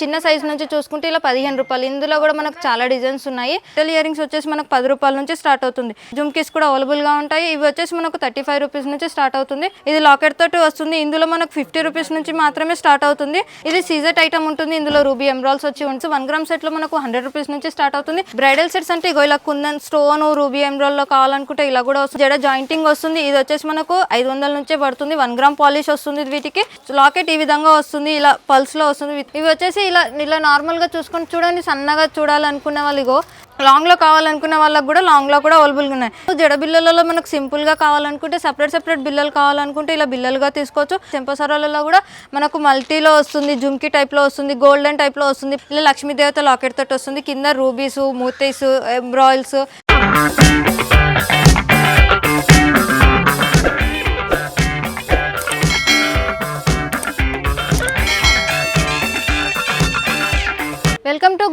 చిన్న సైజ్ నుంచి చూసుకుంటే ఇలా పదిహేను రూపాయలు. ఇందులో కూడా మనకు చాలా డిజైన్స్ ఉన్నాయి. మెటల్ ఇయర్ రింగ్స్ వచ్చేసి మనకు పది రూపాయల నుంచి స్టార్ట్ అవుతుంది. జుమ్కీస్ కూడా అవైలబుల్గా ఉంటాయి. ఇవి వచ్చేసి మనకు థర్టీ ఫైవ్ రూపీస్ నుంచి స్టార్ట్ అవుతుంది. ఇది లాకెట్ తోటి వస్తుంది. ఇందులో మనకు ఫిఫ్టీ రూపీస్ నుంచి మాత్రమే స్టార్ట్ అవుతుంది. ఇది సీజెట్ ఐటమ్ ఉంటుంది. ఇందులో రూబీ ఎంబ్రాల్స్ వచ్చి ఉంటుంది వన్ గ్రామ్ సెట్లో మనకు హండ్రెడ్ రూపీస్ నుంచి స్టార్ట్ అవుతుంది. బ్రైడల్ సెట్స్ అంటే ఇగో ఇలా కుందన్ స్టోన్ రూబీ ఎంబ్రాల్లో కావాలనుకుంటే ఇలా కూడా వస్తుంది. జడ జాయింటింగ్ వస్తుంది. ఇది వచ్చేసి మనకు ఐదు వందల నుంచే పడుతుంది. వన్ గ్రామ్ పాలిష్ వస్తుంది వీటికి. లాకెట్ ఈ విధంగా వస్తుంది. ఇలా పల్స్లో వస్తుంది. ఇవి వచ్చేసి ఇలా ఇలా నార్మల్గా చూసుకొని చూడండి సన్నగా చూడాలనుకునే వాళ్ళు ఇగో కావాలనుకునే వాళ్ళకి కూడా లాంగ్లో కూడా అవైలబుల్గా ఉన్నాయి. జడ బిల్లలలో మనకు సింపుల్గా కావాలనుకుంటే సపరేట్ సపరేట్ బిల్లలు కావాలనుకుంటే ఇలా బిల్లలుగా తీసుకోవచ్చు. చెంపసరాలలో కూడా మనకు మల్టీలో వస్తుంది జుమ్కి టైప్లో వస్తుంది గోల్డెన్ టైప్లో వస్తుంది ఇలా లక్ష్మీ దేవత లాకెట్ తోటి వస్తుంది కింద రూబీస్ మూతీస్ ఎంబ్రాయిల్స్.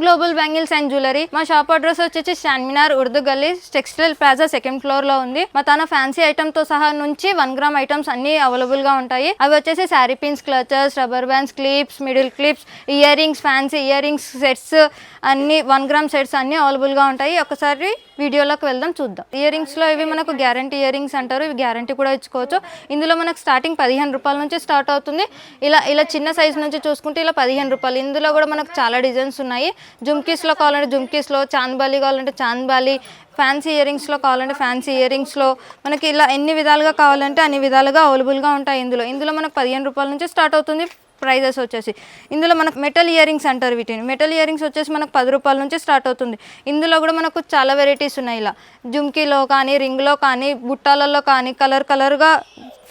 గ్లోబల్ బ్యాంగిల్స్ అండ్ జ్యువెలరీ మా షాప్ అడ్రస్ వచ్చేసి షాన్మినార్ Urdu Gali textile plaza second ఫ్లోర్లో ఉంది. మా తన ఫ్యాన్సీ ఐటమ్తో సహా నుంచి వన్ గ్రామ్ ఐటమ్స్ అన్ని అవైలబుల్గా ఉంటాయి. అవి వచ్చేసి sari pins clutchers rubber bands clips middle clips ear rings fancy ear rings sets అన్ని వన్ గ్రామ్ సెట్స్ అన్ని అవైలబుల్గా ఉంటాయి. ఒకసారి వీడియోలోకి వెళ్దాం చూద్దాం. ఇయర్లో ఇవి మనకు గ్యారంటీ ఇయర్ రింగ్స్ అంటారు. ఇవి గ్యారంటీ కూడా ఇచ్చుకోవచ్చు. ఇందులో మనకు స్టార్టింగ్ పదిహేను రూపాయల నుంచి స్టార్ట్ అవుతుంది. ఇలా ఇలా చిన్న సైజ్ నుంచి చూసుకుంటే ఇలా పదిహేను రూపాయలు. ఇందులో కూడా మనకు చాలా డిజైన్స్ ఉన్నాయి. జుమ్కీస్లో కావాలంటే జుమ్కీస్లో చాంద్బాలి కావాలంటే చాంద్బాలి ఫ్యాన్సీ ఇయర్ రింగ్స్లో కావాలంటే ఫ్యాన్సీ ఇయర్ రింగ్స్లో మనకి ఇలా ఎన్ని విధాలుగా కావాలంటే అన్ని విధాలుగా అవైలబుల్గా ఉంటాయి ఇందులో. ఇందులో మనకు పదిహేను రూపాయల నుంచి స్టార్ట్ అవుతుంది. ప్రైజెస్ వచ్చేసి. ఇందులో మనకు మెటల్ ఇయర్ రింగ్స్ అంటారు వీటిని. మెటల్ ఇయర్ రింగ్స్ వచ్చేసి మనకు పది రూపాయల నుంచి స్టార్ట్ అవుతుంది. ఇందులో కూడా మనకు చాలా వెరైటీస్ ఉన్నాయి ఇలా. జుమ్కీలో కానీ రింగ్లో కానీ బుట్టాలలో కానీ కలర్ కలర్గా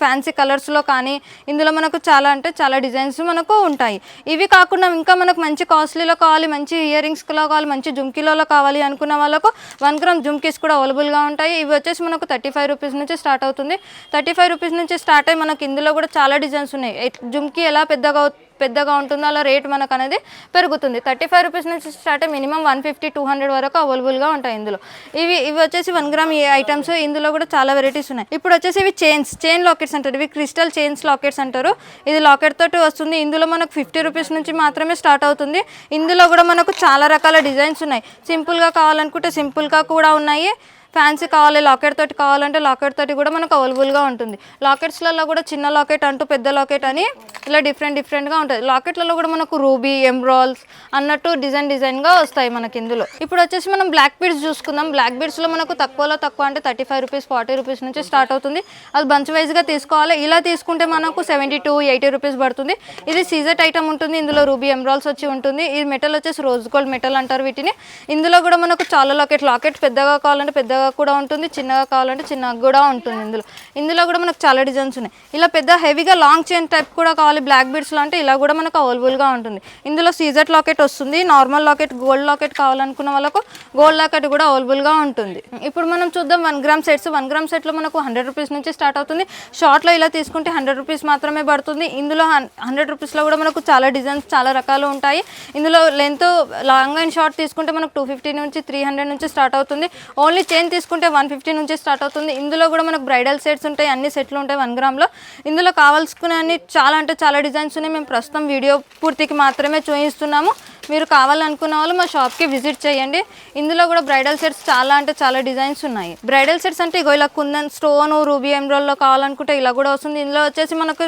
ఫ్యాన్సీ కలర్స్లో కానీ ఇందులో మనకు చాలా అంటే చాలా డిజైన్స్ మనకు ఉంటాయి. ఇవి కాకుండా ఇంకా మనకు మంచి కాస్ట్లీలో కావాలి మంచి ఇయర్ రింగ్స్లో కావాలి మంచి జుమ్కీలలో కావాలి అనుకున్న వాళ్ళకు వన్ గ్రామ్ జుమ్కీస్ కూడా అవైలబుల్గా ఉంటాయి. ఇవి వచ్చేసి మనకు థర్టీ ఫైవ్ రూపీస్ నుంచి స్టార్ట్ అవుతుంది. థర్టీ ఫైవ్ రూపీస్ నుంచి స్టార్ట్ అయ్యి మనకి ఇందులో కూడా చాలా డిజైన్స్ ఉన్నాయి. జుమ్కీ ఎలా పెద్దగా అవుతుంది పెద్దగా ఉంటుందో అలా రేట్ మనకు అనేది పెరుగుతుంది. థర్టీ ఫైవ్ రూపీస్ నుంచి start minimum one fifty two hundred వరకు అవైలబుల్గా ఉంటాయి ఇందులో. ఇవి ఇవి వచ్చేసి వన్ గ్రామ్ ఏ ఐటమ్స్ ఇందులో కూడా చాలా వెరైటీస్ ఉన్నాయి. ఇప్పుడు వచ్చేసి ఇవి చైన్స్ చైన్ లాకెట్స్ అంటారు. ఇవి క్రిస్టల్ చైన్స్ లాకెట్స్ అంటారు. ఇది లాకెట్ తోటి వస్తుంది. ఇందులో మనకు ఫిఫ్టీ రూపీస్ నుంచి మాత్రమే స్టార్ట్ అవుతుంది. ఇందులో కూడా మనకు చాలా రకాల డిజైన్స్ ఉన్నాయి. సింపుల్గా కావాలనుకుంటే సింపుల్గా కూడా ఉన్నాయి. ఫ్యాన్సీ కావాలి లాకెట్ తోటి కావాలంటే లాకెట్ తోటి కూడా మనకు అవైలబుల్గా ఉంటుంది. లాకెట్స్లలో కూడా చిన్న లాకెట్ అంటూ పెద్ద లాకెట్ అని ఇలా డిఫరెంట్ డిఫరెంట్గా ఉంటుంది లాకెట్లలో కూడా మనకు రూబీ ఎంబ్రాల్స్ అన్నట్టు డిజైన్ డిజైన్గా వస్తాయి మనకి ఇందులో. ఇప్పుడు వచ్చేసి మనం బ్లాక్ బీడ్స్ చూసుకుందాం. బ్లాక్ బీడ్స్లో మనకు తక్కువలో తక్కువ అంటే thirty five rupees forty rupees నుంచి స్టార్ట్ అవుతుంది. అది బంచ్ వైజ్గా తీసుకోవాలి. ఇలా తీసుకుంటే మనకు సెవెంటీ టూ ఎయిటీ రూపీస్ పడుతుంది. ఇది సీజెట్ ఐటమ్ ఉంటుంది. ఇందులో రూబీ ఎంబ్రాల్స్ వచ్చి ఉంటుంది. ఇది మెటల్ వచ్చేసి రోజ్ గోల్డ్ మెటల్ అంటారు వీటిని. ఇందులో కూడా మనకు చాలా లాకెట్ లాకెట్ పెద్దగా కావాలంటే పెద్దగా కూడా ఉంటుంది చిన్నగా కావాలంటే చిన్నగా కూడా ఉంటుంది ఇందులో. ఇందులో కూడా మనకు చాలా డిజైన్స్ ఉన్నాయి. ఇలా పెద్ద హెవీగా లాంగ్ చైన్ టైప్ కూడా కావాలి బ్లాక్ బీడ్స్లో అంటే ఇలా కూడా మనకు అవైలబుల్గా ఉంటుంది. ఇందులో సీజర్ లాకెట్ వస్తుంది నార్మల్ లాకెట్ గోల్డ్ లాకెట్ కావాలనుకున్న వాళ్ళకు గోల్డ్ లాకెట్ కూడా అవైలబుల్గా ఉంటుంది. ఇప్పుడు మనం చూద్దాం one gram sets. One gram సెట్లో మనకు హండ్రెడ్ రూపీస్ నుంచి స్టార్ట్ అవుతుంది. షార్ట్లో ఇలా తీసుకుంటే హండ్రెడ్ రూపీస్ మాత్రమే పడుతుంది. ఇందులో హండ్రెడ్ రూపీస్లో కూడా మనకు చాలా డిజైన్స్ చాలా రకాలు ఉంటాయి. ఇందులో లెంత్ లాంగ్ అండ్ షార్ట్ తీసుకుంటే మనకు టూ ఫిఫ్టీ నుంచి త్రీ హండ్రెడ్ నుంచి స్టార్ట్ అవుతుంది. ఓన్లీ చైన్ తీసుకుంటే వన్ ఫిఫ్టీ నుంచి స్టార్ట్ అవుతుంది. ఇందులో కూడా మనకు బ్రైడల్ సెట్స్ ఉంటాయి అన్ని సెట్లు ఉంటాయి వన్ గ్రామ్లో. ఇందులో కావాల్సుకునే అన్ని చాలా అంటే చాలా డిజైన్స్ ఉన్నాయి. మేము ప్రస్తుతం వీడియో పూర్తికి మాత్రమే చూపిస్తున్నాము. మీరు కావాలనుకున్న వాళ్ళు మా షాప్కి విజిట్ చేయండి. ఇందులో కూడా బ్రైడల్ సెట్స్ చాలా అంటే చాలా డిజైన్స్ ఉన్నాయి. బ్రైడల్ సెట్స్ అంటే ఇగో ఇలా కుందన్ స్టోన్ రూబీ ఎమ్రోల్లో కావాలనుకుంటే ఇలా కూడా వస్తుంది. ఇందులో వచ్చేసి మనకు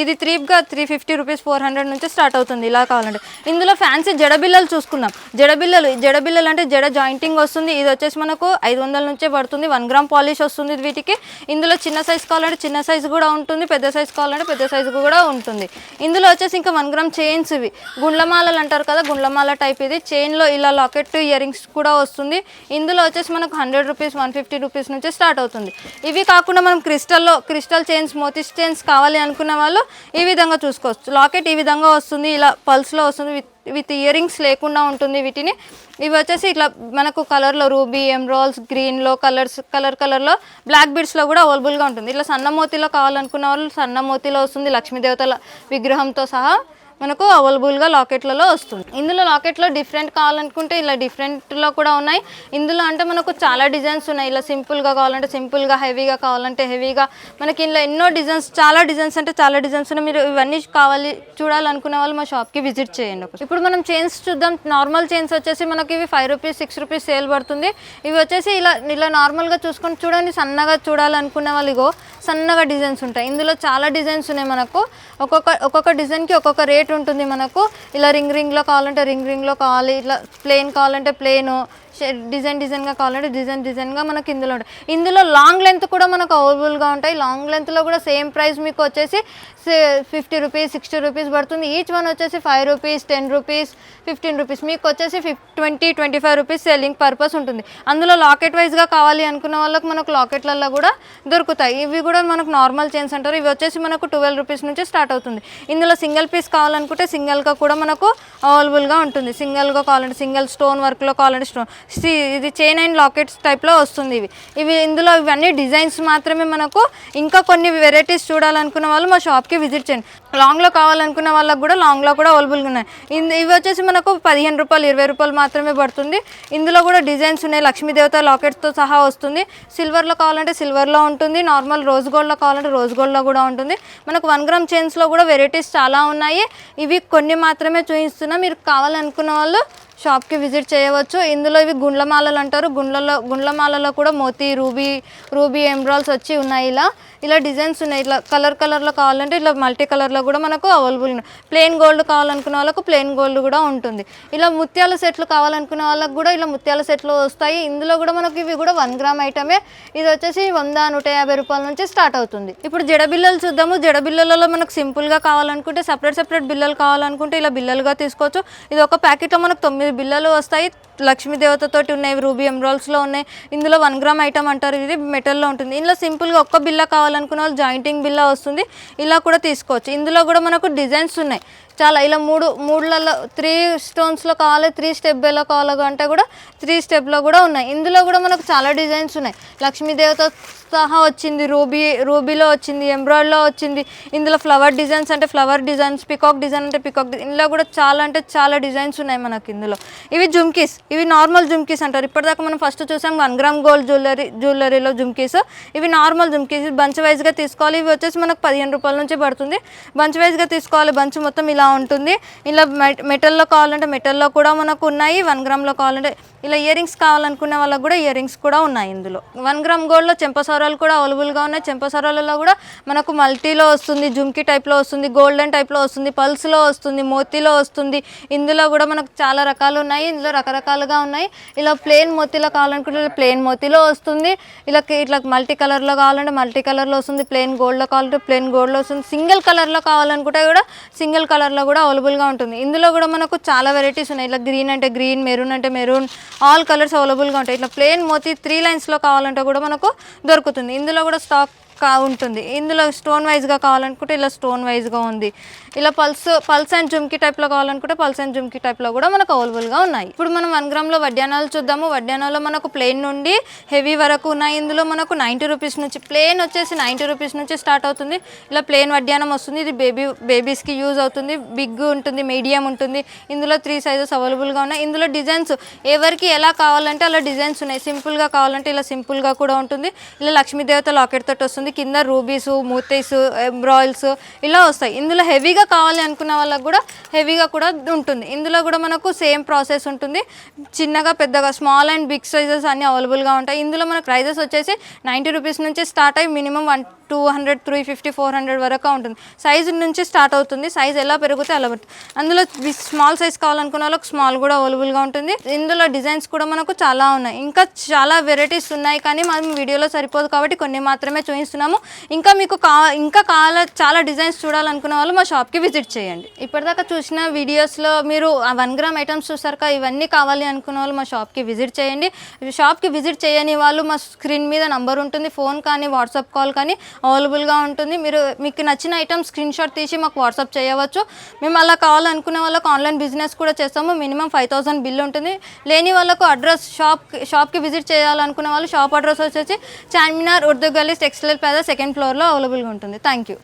ఇది త్రీప్గా three fifty rupees four hundred నుంచి స్టార్ట్ అవుతుంది ఇలా కావాలంటే. ఇందులో ఫ్యాన్సీ జడబిల్లలు చూసుకుందాం. జడబిల్లలు జడబిల్లలు అంటే జడ జాయింటింగ్ వస్తుంది. ఇది వచ్చేసి మనకు ఐదు వందల నుంచే పడుతుంది. వన్ గ్రామ్ పాలిష్ వస్తుంది వీటికి. ఇందులో చిన్న సైజ్ కావాలంటే చిన్న సైజు కూడా ఉంటుంది. పెద్ద సైజు కావాలంటే పెద్ద సైజు కూడా ఉంటుంది. ఇందులో వచ్చేసి ఇంకా వన్ గ్రామ్ చైన్స్ ఇవి. గుండ్లమాలలు అంటారు కదా గుండ్లమాల టైప్ ఇది. చైన్లో ఇలా లాకెట్ ఇయర్ రింగ్స్ కూడా వస్తుంది. ఇందులో వచ్చేసి మనకు hundred rupees one fifty rupees నుంచి స్టార్ట్ అవుతుంది. ఇవి కాకుండా మనం క్రిస్టల్లో క్రిస్టల్ చైన్స్ మోతిస్ చైన్స్ కావాలి అనుకున్న వాళ్ళు ఈ విధంగా చూసుకోవచ్చు. లాకెట్ ఈ విధంగా వస్తుంది. ఇలా పల్స్లో వస్తుంది. విత్ విత్ ఇయర్ రింగ్స్ లేకుండా ఉంటుంది వీటిని. ఇవి వచ్చేసి ఇట్లా మనకు కలర్లో రూబీ ఎమ్రాల్స్ గ్రీన్లో కలర్స్ కలర్ కలర్లో బ్లాక్ బీడ్స్లో కూడా అవైలబుల్గా ఉంటుంది. ఇట్లా సన్న మోతీలో కావాలనుకున్న వాళ్ళు సన్న మోతీలో వస్తుంది. లక్ష్మీదేవతల విగ్రహంతో సహా మనకు అవైలబుల్గా లాకెట్లలో వస్తుంది. ఇందులో లాకెట్లో డిఫరెంట్ కావాలనుకుంటే ఇలా డిఫరెంట్లో కూడా ఉన్నాయి. ఇందులో అంటే మనకు చాలా డిజైన్స్ ఉన్నాయి. ఇలా సింపుల్గా కావాలంటే సింపుల్గా హెవీగా కావాలంటే హెవీగా. మనకి ఇందులో ఎన్నో డిజైన్స్ చాలా డిజైన్స్ అంటే చాలా డిజైన్స్ ఉన్నాయి. మీరు ఇవన్నీ కావాలి చూడాలనుకునే వాళ్ళు మా షాప్కి విజిట్ చేయండి ఇప్పుడు మనం చైన్స్ చూద్దాం. నార్మల్ చైన్స్ వచ్చేసి మనకి ఇవి five rupees six rupees sale పడుతుంది. ఇవి వచ్చేసి ఇలా ఇలా నార్మల్గా చూసుకొని చూడండి. సన్నగా చూడాలనుకునే వాళ్ళు ఇగో సన్నగా డిజైన్స్ ఉంటాయి. ఇందులో చాలా డిజైన్స్ ఉన్నాయి మనకు. ఒక్కొక్క ఒక్కొక్క డిజైన్కి ఒక్కొక్క రేట్ ఉంటుంది మనకు. ఇలా రింగ్ రింగ్లో కావాలంటే రింగ్ రింగ్లో కావాలి ఇట్లా ప్లెయిన్ కావాలంటే ప్లెయిన్ డిజైన్ డిజైన్గా కావాలంటే డిజైన్ డిజైన్గా మనకి ఇందులో ఉంటాయి. ఇందులో లాంగ్ లెంత్ కూడా మనకు అవైలబుల్గా ఉంటాయి. లాంగ్ లెంత్లో కూడా సేమ్ ప్రైస్ మీకు వచ్చేసి ఫిఫ్టీ రూపీస్ సిక్స్టీ రూపీస్ పడుతుంది. ఈచ్ వన్ వచ్చేసి five rupees ten rupees fifteen rupees. మీకు వచ్చేసి ఫిఫ్ twenty twenty five rupees selling purpose ఉంటుంది. అందులో లాకెట్ వైజ్గా కావాలి అనుకున్న వాళ్ళకి మనకు లాకెట్లలో కూడా దొరుకుతాయి. ఇవి కూడా మనకు నార్మల్ చైన్స్ అంటారు ఇవి వచ్చేసి మనకు ట్వెల్వ్ రూపీస్ నుంచి స్టార్ట్ అవుతుంది. ఇందులో సింగిల్ పీస్ కావాలనుకుంటే సింగిల్గా కూడా మనకు అవైలబుల్గా ఉంటుంది. సింగిల్గా కావాలంటే సింగిల్ స్టోన్ వర్క్లో కావాలంటే స్టోన్. ఇది చైన్ అండ్ లాకెట్స్ టైప్లో వస్తుంది ఇవి. ఇవి ఇందులో ఇవన్నీ డిజైన్స్ మాత్రమే మనకు ఇంకా కొన్ని వెరైటీస్ చూడాలనుకున్న వాళ్ళు మా షాప్కి విజిట్ చేయండి. లాంగ్లో కావాలనుకున్న వాళ్ళకి కూడా లాంగ్లో కూడా అవైలబుల్గా ఉన్నాయి. ఇందు ఇవి వచ్చేసి మనకు పదిహేను రూపాయలు ఇరవై రూపాయలు మాత్రమే పడుతుంది. ఇందులో కూడా డిజైన్స్ ఉన్నాయి. లక్ష్మీదేవత లాకెట్స్తో సహా వస్తుంది. సిల్వర్లో కావాలంటే సిల్వర్లో ఉంటుంది. నార్మల్ రోజ్ గోల్డ్లో కావాలంటే రోజ్ గోల్డ్లో కూడా ఉంటుంది. మనకు వన్ గ్రామ్ చైన్స్లో కూడా వెరైటీస్ చాలా ఉన్నాయి. ఇవి కొన్ని మాత్రమే చూపిస్తున్నాం. మీరు కావాలనుకున్న వాళ్ళు షాప్కి విజిట్ చేయవచ్చు. ఇందులో ఇవి గుండ్లమాలలు అంటారు. గుండ్లలో గుండ్లమాలలో కూడా మోతీ రూబీ రూబీ ఎంబ్రాల్స్ వచ్చి ఉన్నాయి ఇలా. ఇలా డిజైన్స్ ఉన్నాయి. ఇట్లా కలర్ కలర్లో కావాలంటే ఇట్లా మల్టీ కలర్లో కూడా మనకు అవైలబుల్ ఉన్నాయి. ప్లెయిన్ గోల్డ్ కావాలనుకున్న వాళ్ళకు ప్లెయిన్ గోల్డ్ కూడా ఉంటుంది. ఇలా ముత్యాల సెట్లు కావాలనుకునే వాళ్ళకు కూడా ఇలా ముత్యాల సెట్లు వస్తాయి. ఇందులో కూడా మనకి ఇవి కూడా వన్ గ్రామ్ ఐటమే. ఇది వచ్చేసి వంద నూట యాభై రూపాయల నుంచి స్టార్ట్ అవుతుంది. ఇప్పుడు జడ బిల్లలు చూద్దాము. జడ బిల్లలలో మనకు సింపుల్గా కావాలనుకుంటే సపరేట్ సపరేట్ బిల్లలు కావాలనుకుంటే ఇలా బిల్లలుగా తీసుకోవచ్చు. ఇది ఒక ప్యాకెట్లో మనకు తొమ్మిది బిల్లలు వస్తాయి. లక్ష్మీదేవతతోటి ఉన్నాయి రూబీ ఎమ్రాల్స్లో ఉన్నాయి. ఇందులో వన్ గ్రామ్ ఐటమ్ అంటారు ఇది మెటల్లో ఉంటుంది. ఇందులో సింపుల్గా ఒక్క బిల్ల కావాలనుకున్న వాళ్ళు జాయింటింగ్ బిల్ల వస్తుంది. ఇలా కూడా తీసుకోవచ్చు. ఇందులో కూడా మనకు డిజైన్స్ ఉన్నాయి. చాలా ఇలా మూడు మూడులలో త్రీ స్టోన్స్లో కావాలి త్రీ స్టెప్లో కావాలి అంటే కూడా త్రీ స్టెప్లో కూడా ఉన్నాయి. ఇందులో కూడా మనకు చాలా డిజైన్స్ ఉన్నాయి. లక్ష్మీదేవత సహా వచ్చింది రూబీ రూబీలో వచ్చింది ఎంబ్రాయిడ్లో వచ్చింది. ఇందులో ఫ్లవర్ డిజైన్స్ అంటే ఫ్లవర్ డిజైన్స్ పికాక్ డిజైన్ అంటే పికాక్ ఇందులో కూడా చాలా అంటే చాలా డిజైన్స్ ఉన్నాయి మనకి ఇందులో. ఇవి జుమ్కీస్. ఇవి నార్మల్ జుమ్కీస్ అంటారు. ఇప్పటిదాకా మనం ఫస్ట్ చూసాం వన్ గ్రామ్ గోల్డ్ జ్యువెలరీ జ్యువెలరీలో జుమ్కీస్ ఇవి నార్మల్ జుమ్కీస్ బంచ్ వైజ్గా తీసుకోవాలి. ఇవి వచ్చేసి మనకు పదిహేను రూపాయల నుంచి పడుతుంది. బంచ్ వైజ్గా తీసుకోవాలి. బంచ్ మొత్తం ఇలా ఉంటుంది. ఇలా మెట్ మెటల్లో కావాలంటే మెటల్లో కూడా మనకు ఉన్నాయి. వన్ గ్రామ్లో కావాలంటే ఇలా ఇయర్ రింగ్స్ కావాలనుకునే వాళ్ళకి కూడా ఇయర్ రింగ్స్ కూడా ఉన్నాయి ఇందులో. వన్ గ్రామ్ గోల్డ్లో చెంపసౌరాలు కూడా అవైలబుల్గా ఉన్నాయి. చెంపసౌరాలలో కూడా మనకు మల్టీలో వస్తుంది జుమ్కి టైప్లో వస్తుంది గోల్డెన్ టైప్లో వస్తుంది పల్స్లో వస్తుంది మోతీలో వస్తుంది. ఇందులో కూడా మనకు చాలా రకాలు ఉన్నాయి. ఇందులో రకరకాలుగా ఉన్నాయి. ఇలా ప్లెయిన్ మోతీలో కావాలనుకుంటే ప్లెయిన్ మోతీలో వస్తుంది. ఇలా ఇట్లా మల్టీ కలర్లో కావాలంటే మల్టీ కలర్లో వస్తుంది. ప్లెయిన్ గోల్డ్లో కావాలంటే ప్లెయిన్ గోల్డ్లో వస్తుంది. సింగిల్ కలర్లో కావాలనుకుంటే కూడా సింగిల్ కలర్లో కూడా అవైలబుల్గా ఉంటుంది. ఇందులో కూడా మనకు చాలా వెరైటీస్ ఉన్నాయి. ఇట్లా గ్రీన్ అంటే గ్రీన్ మెరూన్ అంటే మెరూన్ ఆల్ కలర్స్ అవైలబుల్గా ఉంటాయి. ఇట్లా ప్లెయిన్ మోతీ త్రీ లైన్స్లో కావాలంటే కూడా మనకు దొరుకుతుంది. ఇందులో కూడా స్టాక్ ఉంటుంది. ఇందులో స్టోన్ వైజ్గా కావాలనుకుంటే ఇలా స్టోన్ వైజ్గా ఉంది. ఇలా పల్స్ పల్స్ అండ్ జుమ్కీ టైప్లో కావాలనుకుంటే పల్స్ అండ్ జుమ్కీ టైప్లో కూడా మనకు అవైలబుల్గా ఉన్నాయి. ఇప్పుడు మనం వన్ గ్రామ్లో వడ్డానాలు చూద్దాము. వడ్డానాలో మనకు ప్లెయిన్ నుండి హెవీ వరకు ఉన్నాయి. ఇందులో మనకు నైంటీ రూపీస్ నుంచి ప్లెయిన్ వచ్చేసి నైంటీ రూపీస్ నుంచి స్టార్ట్ అవుతుంది. ఇలా ప్లెయిన్ వడ్డానం వస్తుంది. ఇది బేబీ బేబీస్కి యూజ్ అవుతుంది. బిగ్ ఉంటుంది మీడియం ఉంటుంది. ఇందులో త్రీ సైజెస్ అవైలబుల్గా ఉన్నాయి. ఇందులో డిజైన్స్ ఎవరికి ఎలా కావాలంటే అలా డిజైన్స్ ఉన్నాయి. సింపుల్గా కావాలంటే ఇలా సింపుల్గా కూడా ఉంటుంది. ఇలా లక్ష్మీదేవత లాకెట్ తోటి వస్తుంది. కింద రూబీస్ మూతీస్ ఎంబ్రాయిల్స్ ఇలా వస్తాయి. ఇందులో హెవీగా కావాలి అనుకున్న వాళ్ళకి కూడా హెవీగా కూడా ఉంటుంది. ఇందులో కూడా మనకు సేమ్ ప్రాసెస్ ఉంటుంది. చిన్నగా పెద్దగా స్మాల్ అండ్ బిగ్ సైజెస్ అన్ని అవైలబుల్గా ఉంటాయి. ఇందులో మన ప్రైజెస్ వచ్చేసి నైంటీ రూపీస్ నుంచి స్టార్ట్ అయ్యి minimum one two hundred three fifty four hundred వరకు ఉంటుంది. సైజు నుంచి స్టార్ట్ అవుతుంది. సైజ్ ఎలా పెరిగితే అలా పెరుగుతుంది. అందులో స్మాల్ సైజ్ కావాలనుకున్న వాళ్ళకి స్మాల్ కూడా అవైలబుల్గా ఉంటుంది. ఇందులో డిజైన్స్ కూడా మనకు చాలా ఉన్నాయి. ఇంకా చాలా వెరైటీస్ ఉన్నాయి కానీ మనం వీడియోలో సరిపోదు కాబట్టి కొన్ని మాత్రమే చూపిస్తున్నాము. ఇంకా మీకు కా ఇంకా కావాల చాలా డిజైన్స్ చూడాలనుకున్న వాళ్ళు మా షాప్కి విజిట్ చేయండి. ఇప్పటిదాకా చూసిన వీడియోస్లో మీరు ఆ వన్ గ్రామ్ ఐటమ్స్ చూసారు ఇవన్నీ కావాలి అనుకున్న వాళ్ళు మా షాప్కి విజిట్ చేయండి. షాప్కి విజిట్ చేయని వాళ్ళు మా స్క్రీన్ మీద నంబర్ ఉంటుంది. ఫోన్ కానీ వాట్సాప్ కాల్ కానీ అవైలబుల్గా ఉంటుంది. మీరు మీకు నచ్చిన ఐటమ్ స్క్రీన్ షాట్ తీసి మాకు వాట్సాప్ చేయవచ్చు. మేము అలా కావాలనుకునే వాళ్ళకు ఆన్లైన్ బిజినెస్ కూడా చేస్తాము. మినిమం ఫైవ్ థౌసండ్ బిల్ ఉంటుంది. లేని వాళ్ళకు అడ్రస్ షాప్ షాప్కి విజిట్ చేయాలనుకునే వాళ్ళు షాప్ అడ్రస్ వచ్చేసి Charminar Urdu Gali textile plaza second ఫ్లోర్లో అవైలబుల్గా ఉంటుంది. Thank you.